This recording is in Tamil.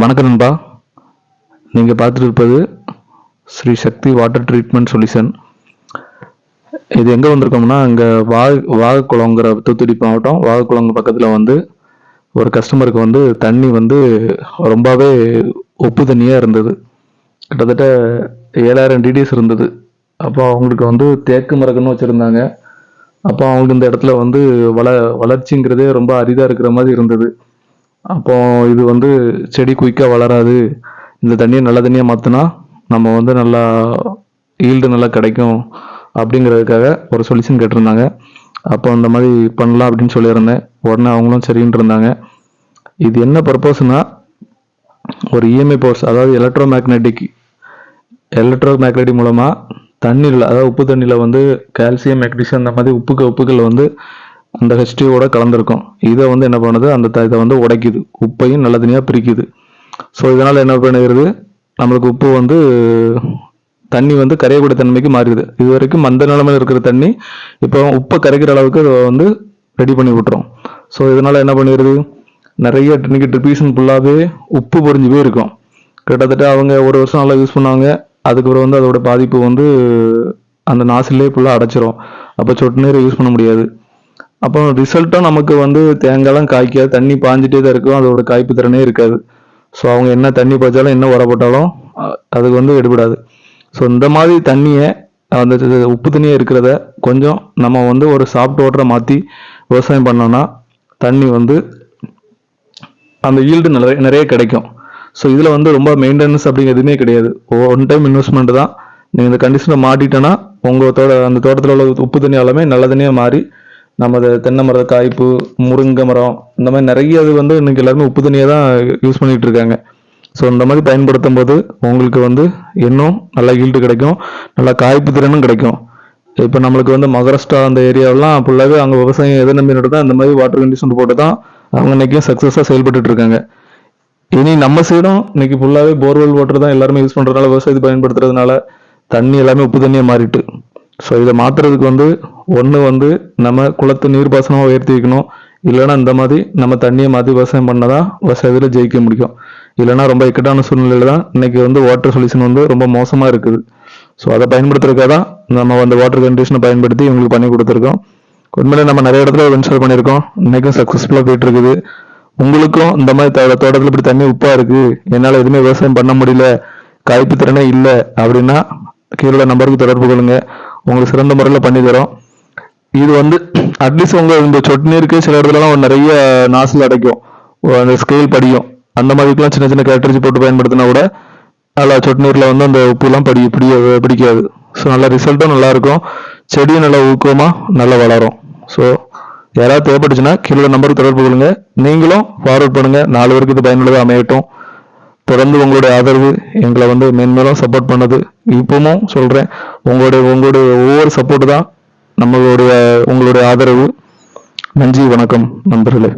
வணக்கம் நண்பா. நீங்கள் பார்த்துட்டு இருப்பது Sri Sakthi water treatment solution. இது எங்கே வந்திருக்கோம்னா இங்கே வா வாகக்குளங்கிற தூத்துக்குடி மாவட்டம். வாகக்குளங்க பக்கத்தில் வந்து ஒரு கஸ்டமருக்கு வந்து தண்ணி வந்து ரொம்பவே உப்பு தண்ணியாக இருந்தது. கிட்டத்தட்ட ஏழாயிரம் டிடிஎஸ் இருந்தது. அப்போ அவங்களுக்கு வந்து தேக்கு மரக்குன்னு வச்சுருந்தாங்க. அப்போ அவங்களுக்கு இந்த இடத்துல வந்து வள வளர்ச்சிங்கிறதே ரொம்ப அரிதாக இருக்கிற மாதிரி இருந்தது. அப்போ இது வந்து செடி குயிக்காக வளராது. இந்த தண்ணியை நல்ல தண்ணியாக மாற்றினா நம்ம வந்து நல்லா ஈல்டு நல்லா கிடைக்கும் அப்படிங்கிறதுக்காக ஒரு சொல்யூஷன் கேட்டிருந்தாங்க. அப்போ அந்த மாதிரி பண்ணலாம் அப்படின்னு சொல்லியிருந்தேன். உடனே அவங்களும் சரின்னு இருந்தாங்க. இது என்ன பர்பஸ்னால் ஒரு இஎம்ஐ போர்ஸ் அதாவது எலக்ட்ரோ மேக்னெட்டிக் எலக்ட்ரோ மேக்னெட்டிக் மூலமாக தண்ணீரில் அதாவது உப்பு தண்ணியில் வந்து கால்சியம் மெக்னீசியம் அந்த மாதிரி உப்புக்க உப்புகள் வந்து அந்த ஹெச்டியோட கலந்துருக்கும். இதை வந்து என்ன பண்ணுது? அந்த த- இதை வந்து உடைக்குது. உப்பையும் நல்ல தனியாக பிரிக்குது. ஸோ இதனால் என்ன பண்ணுகிறது? நம்மளுக்கு உப்பு வந்து தண்ணி வந்து கரையக்கூடிய தன்மைக்கு மாறிடுது. இது வரைக்கும் மந்த நிலமையில் இருக்கிற தண்ணி இப்போ உப்பை கரைக்கிற அளவுக்கு அதை வந்து ரெடி பண்ணி விட்டுரும் ஸோ இதனால் என்ன பண்ணிடுது? நிறைய இன்னைக்கு ட்ரிபியூஷன் ஃபுல்லாகவே உப்பு பொறிஞ்சு போய் இருக்கும் கிட்டத்தட்ட அவங்க ஒரு வருஷம் நல்லா யூஸ் பண்ணாங்க. அதுக்கப்புறம் வந்து அதோட பாதிப்பு வந்து அந்த நாசிலே ஃபுல்லாக அடைச்சிரும். அப்போ சொட்டு நீரை யூஸ் பண்ண முடியாது. அப்போ ரிசல்ட்டும் நமக்கு வந்து தேங்காய்லாம் காய்க்காது தண்ணி பாஞ்சிட்டே தான் இருக்கும். அதோட காய்ப்பு திறனே இருக்காது. ஸோ அவங்க என்ன தண்ணி பாய்ச்சாலும் என்ன உர போட்டாலும் அதுக்கு வந்து எடுபடாது. ஸோ இந்த மாதிரி தண்ணியை அந்த உப்பு தண்ணியாக இருக்கிறத கொஞ்சம் நம்ம வந்து ஒரு சாஃப்ட் வாட்டரை மாற்றி விவசாயம் பண்ணோம்னா தண்ணி வந்து அந்த ஈல்டு நிறைய நிறைய கிடைக்கும். ஸோ இதில் வந்து ரொம்ப மெயின்டெனன்ஸ் அப்படிங்கிறது எதுவுமே கிடையாது. ஒன் டைம் இன்வெஸ்ட்மெண்ட் தான். நீங்கள் இந்த கண்டிஷனை மாட்டிட்டேன்னா உங்கள் தோட அந்த தோட்டத்தில் உள்ள உப்பு தண்ணி எல்லாமே நல்ல தண்ணியாக மாறி நமது தென்னை மர காய்ப்பு முருங்கை மரம் இந்த மாதிரி நிறைய இது வந்து இன்னைக்கு எல்லாருமே உப்பு தண்ணியை தான் யூஸ் பண்ணிட்டு இருக்காங்க. ஸோ இந்த மாதிரி பயன்படுத்தும் போது உங்களுக்கு வந்து இன்னும் நல்லா ஈல்டு கிடைக்கும். நல்லா காய்ப்பு திறனும் கிடைக்கும். இப்போ நம்மளுக்கு வந்து மகாராஷ்டிரா அந்த ஏரியாவெல்லாம் ஃபுல்லாகவே அங்கே விவசாயம் எதை நம்பி தான் இந்த மாதிரி வாட்டர் கண்டிஷன் போட்டு தான் அவங்க இன்னைக்கும் சக்ஸஸாக செயல்பட்டு இருக்காங்க. இனி நம்ம சைடும் இன்னைக்கு ஃபுல்லாகவே போர்வெல் வாட்டர் தான் எல்லாருமே யூஸ் பண்ணுறதுனால விவசாயத்தை பயன்படுத்துறதுனால தண்ணி எல்லாமே உப்பு தண்ணியாக மாறிட்டு. ஸோ இதை மாற்றுறதுக்கு வந்து ஒன்று வந்து நம்ம குளத்து நீர்ப்பாசனமாக உயர்த்தி வைக்கணும். இல்லைன்னா இந்த மாதிரி நம்ம தண்ணியை மாற்றி விவசாயம் பண்ணாதான் விவசாயத்தில் ஜெயிக்க முடியும். இல்லைன்னா ரொம்ப இக்கட்டான சூழ்நிலையில் தான் இன்னைக்கு வந்து வாட்டர் சொல்யூஷன் வந்து ரொம்ப மோசமாக இருக்குது. ஸோ அதை பயன்படுத்துறதுக்காக தான் நம்ம அந்த வாட்டர் கண்டிஷனை பயன்படுத்தி இவங்களுக்கு பண்ணி கொடுத்துருக்கோம். உண்மையிலே நம்ம நிறைய இடத்துல இன்ஸ்டால் பண்ணியிருக்கோம். இன்றைக்கும் சக்ஸஸ்ஃபுல்லாக போயிட்டு இருக்குது உங்களுக்கும் இந்த மாதிரி தோ- இப்படி தண்ணி உப்பாக இருக்குது என்னால் எதுவுமே விவசாயம் பண்ண முடியல. காய்ப்பு திறனே இல்லை அப்படின்னா கீழே நம்பருக்கு தொடர்பு கொள்ளுங்கள் உங்களுக்கு சிறந்த முறையில் பண்ணித்தரோம் இது வந்து அட்லீஸ்ட் உங்கள் இந்த சொட்டு நீருக்கு சில இடத்துலலாம் நிறைய நாசில் அடைக்கும். அந்த ஸ்கேல் படியும். அந்த மாதிரிக்கெல்லாம் சின்ன சின்ன கேட்டரிஜ் போட்டு பயன்படுத்தினா கூட நல்லா சொட்டு நீரில் வந்து அந்த உப்புலாம் படி பிடிய பிடிக்காது. ஸோ நல்ல ரிசல்ட்டும் நல்லாயிருக்கும். செடியும் நல்லா ஊக்கமாக நல்லா வளரும். ஸோ யாராவது தேவைப்பட்டுச்சுன்னா கீழே நம்பருக்கு தொடர்பு கொள்ளுங்க. நீங்களும் ஃபார்வர்ட் பண்ணுங்கள் நாலு பேருக்கு இது பயனுள்ளதாக அமையட்டும். தொடர்ந்து உங்களுடைய ஆதரவு எங்களை வந்து மென்மேலும் சப்போர்ட் பண்ணது. இப்பவும் சொல்றேன் உங்களுடைய உங்களுடைய ஒவ்வொரு சப்போர்ட் தான் நம்மளுடைய உங்களுடைய ஆதரவு. நன்றி வணக்கம் நண்பர்களே.